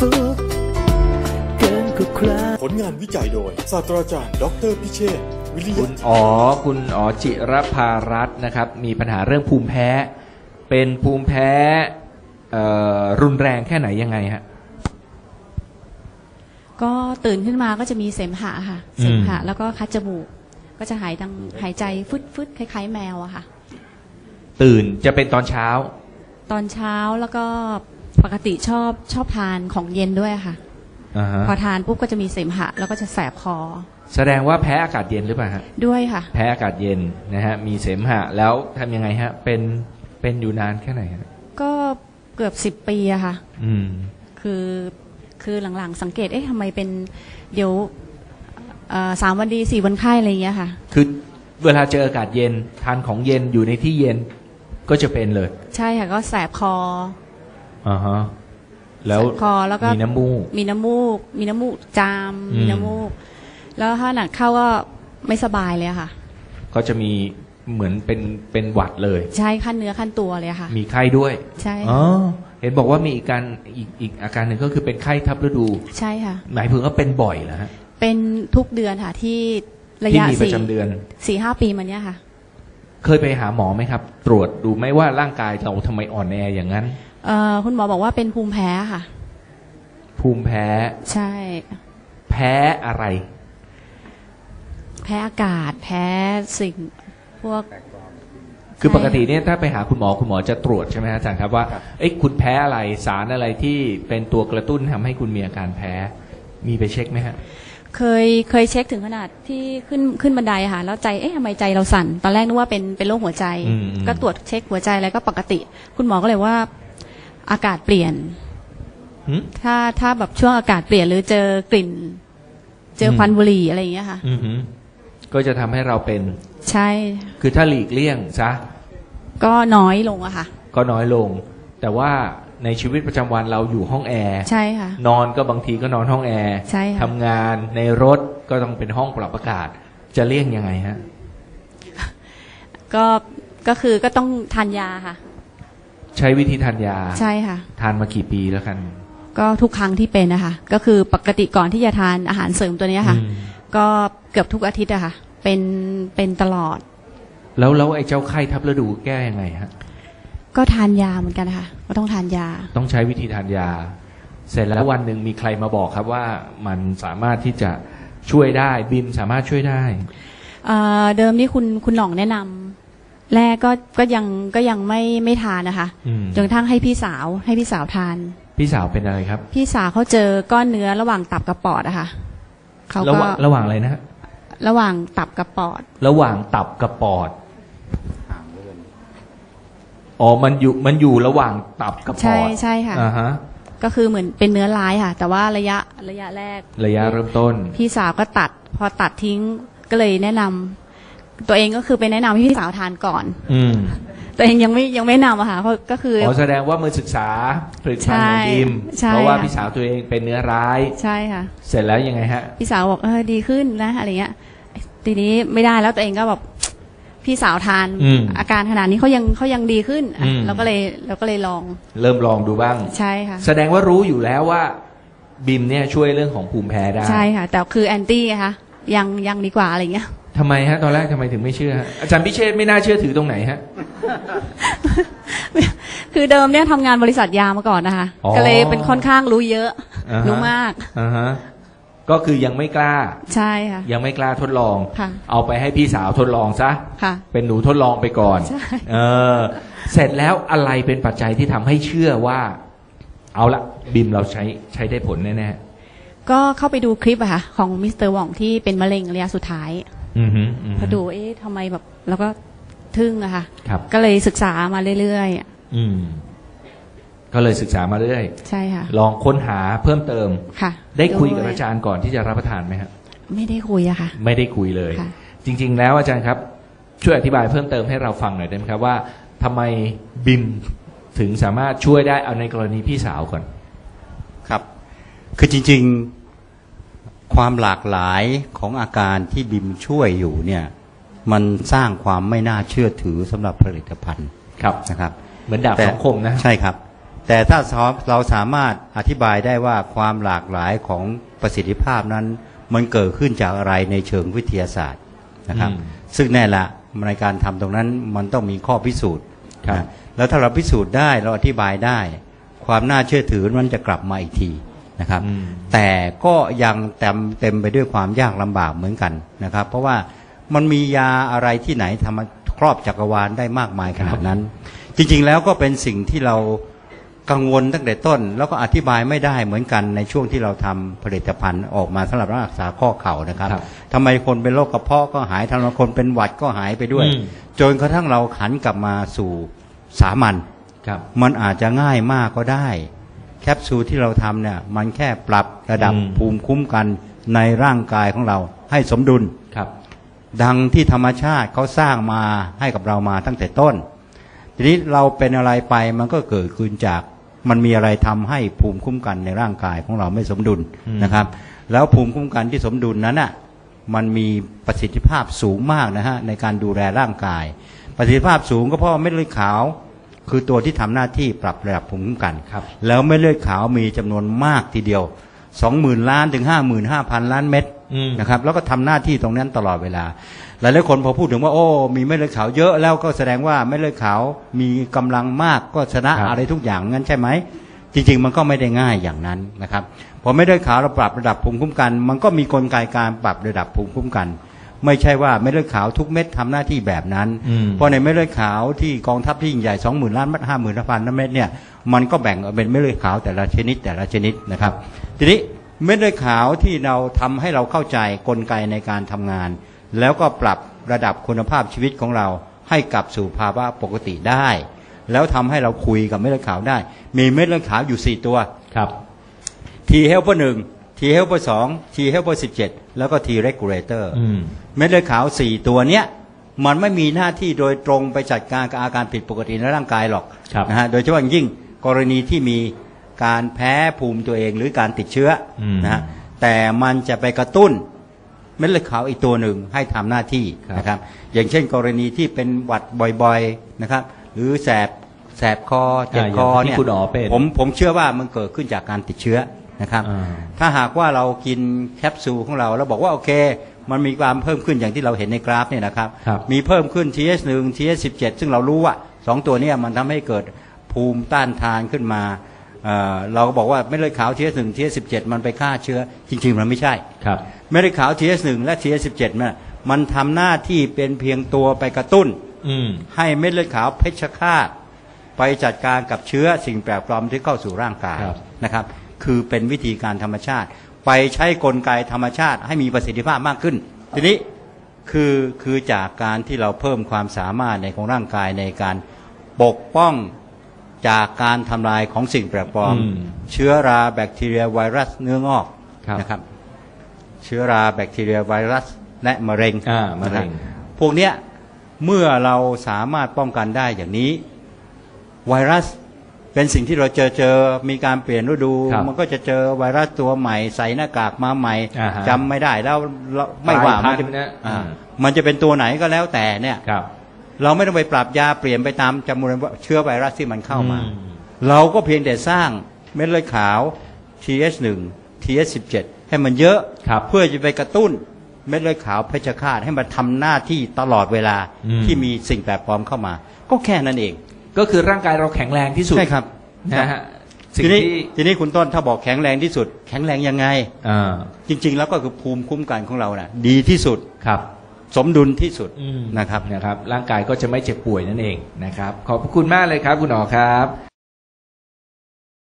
สุขเกินกว่าใครผลงานวิจัยโดย ศาสตราจารย์ดออเตอร์พิเชษฐ์วิริยะ คุณอ๋อคุณอ๋อจิรภารัตน์นะครับ มีปัญหาเรื่องภูมิแพ้ เป็นภูมิแพ้เอ่อรุนแรงแค่ไหนยังไงฮะ ก็ตื่นขึ้นมาก็จะมีเสมหะค่ะอืมเสมหะ แล้วก็คัดจมูก ก็จะหายดังหายใจฟึดฟึดคล้าย ๆ แมวอะค่ะ ตื่นจะเป็นตอนเช้า ตอนเช้าแล้วก็ ปกติชอบชอบทานของเย็นด้วยค่ะ อ่าฮะพอทานปุ๊บก็จะมีเสมหะ แล้วก็จะแสบคอ แสดงว่าแพ้อากาศเย็นหรือเปล่าฮะ ด้วยค่ะ แพ้อากาศเย็นนะฮะ มีเสมหะ แล้วทำยังไงฮะ เป็น เป็นอยู่นานแค่ไหนฮะ ก็เกือบสิบปีอะค่ะ อืม คือคือหลังๆ สังเกตเอ๊ะทำไมเป็นเดี๋ยวเอ่อสามวันดีสี่วันไข้อะไรอย่างเงี้ยค่ะ คือเวลาเจออากาศเย็น ทานของเย็นอยู่ในที่เย็นก็จะเป็นเลย ใช่ค่ะก็แสบคอ อ่าฮะแล้วแสบคอแล้วก็มีน้ำมูก มีน้ำมูก มีน้ำมูกจาม อืม มีน้ำมูก แล้วถ้าหนักเข้าก็ไม่สบายเลยอะค่ะ ก็จะมีเหมือนเป็นเป็นหวัดเลย ใช่ขั้นเนื้อขั้นตัวเลยอะค่ะ มีไข้ด้วยใช่อ๋อค่ะเห็นบอกว่ามีอีกการอีกอีกอาการหนึ่งก็คือเป็นไข้ทับฤดู ใช่ค่ะ หมายถึงว่าเป็นบ่อยเหรอฮะเป็นทุกเดือนค่ะที่ระที่ยะมีประสี่จำเดือน สี่ห้าปีมาเนี้ยค่ะ เคยไปหาหมอไหมครับ ตรวจดูไหมว่าร่างกายเราทำไมอ่อนแออย่างนั้น เอ่อคุณหมอบอกว่าเป็นภูมิแพ้ค่ะ ภูมิแพ้ ใช่ แพ้อะไร แพ้อากาศ แพ้สิ่งพวก คือใช่ปกติเนี่ยถ้าไปหาคุณหมอคุณหมอจะตรวจใช่ไหมฮะอาจารย์ครับว่าเอ้ยคุณแพ้อะไรสารอะไรที่เป็นตัวกระตุ้นทำให้คุณมีอาการแพ้ มีไปเช็คไหมฮะ เคยเคยเช็คถึงขนาดที่ขึ้นขึ้นบันไดอะค่ะ แล้วใจเอ๊ะทำไมใจเราสั่น ตอนแรกนึกว่าเป็นเป็นโรคหัวใจ อืมอืมก็ตรวจเช็คหัวใจอะไรก็ปกติ คุณหมอก็เลยว่า อากาศเปลี่ยนหึถ้าถ้าแบบช่วงอากาศเปลี่ยนหรือเจอกลิ่น เจอมควันบุหรี่อะไรอย่างเงี้ยค่ะอือหือก็จะทำให้เราเป็น ใช่ คือถ้าหลีกเลี่ยงซะก็น้อยลงอะค่ะ ก็น้อยลง แต่ว่าในชีวิตประจำวันเราอยู่ห้องแอร์ใช่ค่ะ นอนก็บางทีก็นอนห้องแอร์ใช่ค่ะทำงานในรถก็ต้องเป็นห้องปรับอากาศ จะเลี่ยงยังไงฮะก็ก็คือก็ต้องทานยาค่ะ ใช้วิธีทานยา ใช่ค่ะ ทานมากี่ปีแล้วกัน ก็ทุกครั้งที่เป็นนะคะก็คือปกติก่อนที่จะทานอาหารเสริมตัวเนี้ยค่ะ อืมก็เกือบทุกอาทิตย์อะค่ะ เป็นเป็นตลอด แล้วแล้วไอ้เจ้าไข้ทับฤดูแก้ยังไงฮะ ก็ทานยาเหมือนกันนะคะก็ต้องทานยา ต้องใช้วิธีทานยา เสร็จแล้ววันหนึ่งมีใครมาบอกครับว่ามันสามารถที่จะช่วยได้บิมสามารถช่วยได้ เอ่อเดิมนี่คุณคุณหน่องแนะนำ แรกก็ก็ยังก็ยังไม่ไม่ทานนะคะอืมจนกระทั่งให้พี่สาวให้พี่สาวทาน พี่สาวเป็นอะไรครับ พี่สาวเขาเจอก้อนเนื้อระหว่างตับกับปอดอะค่ะเขาระก็หว่างระหว่างอะไรนะฮะระหว่างตับกับปอด ระหว่างตับกับปอดอ๋อมันอยู่มันอยู่ระหว่างตับกับปใช่อดใช่ค่ะ อ่าฮะ ก็คือเหมือนเป็นเนื้อร้ายค่ะ แต่ว่าระยะระยะแรก ระยะเริ่มต้น พี่สาวก็ตัด พอตัดทิ้งก็เลยแนะนำ ตัวเองก็คือไปแนะนำให้พี่สาวทานก่อน อืมตัวเองยังไม่ยังไม่แนะนำอะค่ะเพราะก็คือ อ๋อแสดงว่ามือศึกษาผลิตภัณฑ์ของใช่บิมใช่เพราะว่าค่ะ พี่สาวตัวเองเป็นเนื้อร้าย ใช่ค่ะ เสร็จแล้วยังไงฮะ พี่สาวบอกเออดีขึ้นนะอะไรเงี้ยทีนี้ไม่ได้แล้วตัวเองก็แบบ พี่สาวทานอืมอาการขนาดนี้เขายังเขายังดีขึ้นอะอืม เราก็เลยเราก็เลยลองเริ่มลองดูบ้าง ใช่ค่ะ แสดงว่ารู้อยู่แล้วว่าบิมเนี่ยช่วยเรื่องของภูมิแพ้ได้ ใช่ค่ะ แต่คือแอนตี้ไงคะยังยังดีกว่าอะไรเงี้ย ทำไมฮะ ตอนแรกทำไมถึงไม่เชื่อฮะอาจารย์พิเชษไม่น่าเชื่อถือตรงไหนฮะ คือเดิมเนี่ยทำงานบริษัทยามาก่อนนะคะ อ๋อ ก็เลยเป็นค่อนข้างรู้เยอะ อ่าฮะรู้มาก อ่าฮะก็คือยังไม่กล้า ใช่ค่ะ ยังไม่กล้าทดลอง ค่ะ เอาไปให้พี่สาวทดลองซะ ค่ะ เป็นหนูทดลองไปก่อน ใช่ เออ เสร็จแล้วอะไรเป็นปัจจัยที่ทำให้เชื่อว่า เอาละบิมเราใช้ใช้ได้ผลแน่ก็เข้าไปดูคลิปอะค่ะ ของมิสเตอร์หว่องที่เป็นมะเร็งระยะสุดท้ายๆ อือฮึอือฮึ พอดูเอ๊ะทำไมแบบแล้วก็ทึ่งอะค่ะ ครับ ก็เลยศึกษามาเรื่อยอืม ก็เลยศึกษามาเรื่อยๆใช่ค่ะ ลองค้นหาเพิ่มเติม ค่ะได้คุยกับโอาจารย์ก่อนที่จะรับประทานไหมครับไม่ได้คุยอะค่ะ ไม่ได้คุยเลย ค่ะ จริง ๆ แล้วอาจารย์ครับ ช่วยอธิบายเพิ่มเติมให้เราฟังหน่อยได้ไหมครับว่าทำไมบิมถึงสามารถช่วยได้เอาในกรณีพี่สาวก่อน ครับ คือจริงๆ ความหลากหลายของอาการที่บิมช่วยอยู่เนี่ยมันสร้างความไม่น่าเชื่อถือสำหรับผลิตภัณฑ์ครับ นะครับเหมือนดาบแต่สองคมนะ ใช่ครับแแต่ถ้าเราสามารถอธิบายได้ว่าความหลากหลายของประสิทธิภาพนั้น มันเกิดขึ้นจากอะไรในเชิงวิทยาศาสตร์นะครับ อืมซึ่งแน่ละในการทำตรงนั้นมันต้องมีข้อพิสูจน์ครับ นะแล้วถ้าเราพิสูจน์ได้เราอธิบายได้ ความน่าเชื่อถือมันจะกลับมาอีกที นะครับอืมแต่ก็ยังเต็มเต็มไปด้วยความยากลำบากเหมือนกันนะครับ เพราะว่ามันมียาอะไรที่ไหนทำมาครอบจักรวาลได้มากมายขนาดนั้น จริงๆแล้วก็เป็นสิ่งที่เรากังวลตั้งแต่ต้น แล้วก็อธิบายไม่ได้เหมือนกันในช่วงที่เราทำผลิตภัณฑ์ออกมาสำหรับรักษาข้อเข่านะครับครับทำไมคนเป็นโรคกระเพาะก็หายทำไมคนเป็นหวัดก็หายไปด้วยอืมจนกระทั่งเราขันกลับมาสู่สามัญครับมันอาจจะง่ายมากก็ได้ แคปซูลที่เราทำเนี่ยมันแค่ปรับระดับอืม ภูมิคุ้มกันในร่างกายของเราให้สมดุล ครับ ดังที่ธรรมชาติเขาสร้างมาให้กับเรามาตั้งแต่ต้น ทีนี้เราเป็นอะไรไปมันก็เกิดขึ้นจาก มันมีอะไรทำให้ภูมิคุ้มกันในร่างกายของเราไม่สมดุลอืม นะครับ แล้วภูมิคุ้มกันที่สมดุลนั้นอะมันมีประสิทธิภาพสูงมากนะฮะในการดูแลร่างกาย ประสิทธิภาพสูงก็เพราะว่าเม็ดเลือดขาว คือตัวที่ทำหน้าที่ปรับระดับภูมิคุ้มกันครับ แล้วเม็ดเลือดขาวมีจำนวนมากทีเดียว 20,000 ล้านถึง 55,000 ล้านเม็ดอืมนะครับแล้วก็ทำหน้าที่ตรงนั้นตลอดเวลา หลายหลายๆคนพอพูดถึงว่าโอ้ มีเม็ดเลือดขาวเยอะแล้วก็แสดงว่าเม็ดเลือดขาวมีกำลังมากก็ชนะครับอะไรทุกอย่างงั้นใช่ไหมจริง ๆ มันก็ไม่ได้ง่ายอย่างนั้นนะครับพอเม็ดเลือดขาวเราปรับระดับภูมิคุ้มกัน มันก็มีกลไกการปรับระดับภูมิคุ้มกัน ไม่ใช่ว่าเม็ดเลือดขาวทุกเม็ดทำหน้าที่แบบนั้นอืมเพราะในเม็ดเลือดขาวที่กองทัพที่ยิ่งใหญ่สองหมื่นล้านเม็ดห้าหมื่นล้านเม็ดเนี่ยมันก็แบ่งออกเป็นเม็ดเลือดขาวแต่ละชนิดแต่ละชนิดนะครับ ทีนี้เม็ดเลือดขาวที่เราทำให้เราเข้าใจกลไกในการทำงาน แล้วก็ปรับระดับคุณภาพชีวิตของเราให้กลับสู่ภาวะปกติได้ แล้วทำให้เราคุยกับเม็ดเลือดขาวได้ มีเม็ดเลือดขาวอยู่4ตัวครับ T helper 1 T helper 2 T helper 17 แล้วก็ T regulator อืม เม็ดเลือดขาว4ตัวเนี้ยมันไม่มีหน้าที่โดยตรงไปจัดการกับอาการผิดปกติในร่างกายหรอกครับ นะฮะโดยเฉพาะอย่างยิ่งกรณีที่มีการแพ้ภูมิตัวเองหรือการติดเชื้ออมนะฮะแต่มันจะไปกระตุ้นเม็ดเลือดขาวอีกตัวหนึ่งให้ทำหน้าที่ครับ นะครับ อย่างเช่น กรณีที่เป็นหวัดบ่อยๆนะครับ หรือแสบแสบคอเจ็บอ่าคออย่างที่เนี่ยคุณอ๋อเป็น ผมผมเชื่อว่ามันเกิดขึ้นจากการติดเชื้อ นะครับอ่าถ้าหากว่าเรากินแคปซูลของเราแล้วบอกว่าโอเค มันมีความเพิ่มขึ้นอย่างที่เราเห็นในกราฟเนี่ยนะครับครับมีเพิ่มขึ้น TH1 TH17 ซึ่งเรารู้ว่าสองตัวเนี้มันทำให้เกิดภูมิต้านทานขึ้นมาเอ่อเราก็บอกว่าเม็ดเลือดขาว TH1 TH17 มันไปฆ่าเชื้อ จริง ๆ มันไม่ใช่ครับเม็ดเลือดขาว TH1 และ TH17 เนี่ยมันทำหน้าที่เป็นเพียงตัวไปกระตุ้น อืมให้เม็ดเลือดขาวเพชฌฆาต ไปจัดการกับเชื้อสิ่งแปลกปลอมที่เข้าสู่ร่างกายครับนะครับ คือเป็นวิธีการธรรมชาติ ไปใช้กลไกธรรมชาติให้มีประสิทธิภาพมากขึ้น ทีนี้คือคือจากการที่เราเพิ่มความสามารถในของร่างกายในการปกป้องจากการทำลายของสิ่งแปลกปลอมอืมเชื้อราแบคทีเรียไวรัสเนื้องอกครับนะครับ เชื้อราแบคทีเรียไวรัสและมะเร็งอ่ามะเร็งนะครับพวกเนี้ยเมื่อเราสามารถป้องกันได้อย่างนี้ ไวรัส เป็นสิ่งที่เราเจอเจอมีการเปลี่ยนฤดู ครับมันก็จะเจอไวรัสตัวใหม่ ใส่หน้ากากมาใหม่อ่าฮะจำไม่ได้แล้วเราไม่ว่าสายพัมันธุ์นะอ่าอืม มันจะเป็นตัวไหนก็แล้วแต่เนี่ย ครับเราไม่ต้องไปปรับยาเปลี่ยนไปตามจำนวนเชื้อไวรัสที่มันเข้ามา อืมเราก็เพียงแต่สร้างเม็ดเลือดขาว TH1 TH17 ให้มันเยอะ ครับ เพื่อจะไปกระตุ้นเม็ดเลือดขาวเพชฌฆาตให้มันทำหน้าที่ตลอดเวลาอืม ที่มีสิ่งแปลกปลอมเข้ามา ก็แค่นั้นเอง ก็คือร่างกายเราแข็งแรงที่สุดใช่ครับนะฮะสิ่งทีนี้ที่ทีนี้คุณต้นถ้าบอกแข็งแรงที่สุด แข็งแรงยังไง อ่าจริง ๆ แล้วก็คือภูมิคุ้มกันของเราน่ะ ดีที่สุดครับสมดุลที่สุดอืมนะครับ นะครับ ร่างกายก็จะไม่เจ็บป่วยนั่นเองนะครับ ขอบพระคุณมากเลยครับ คุณหมอครับ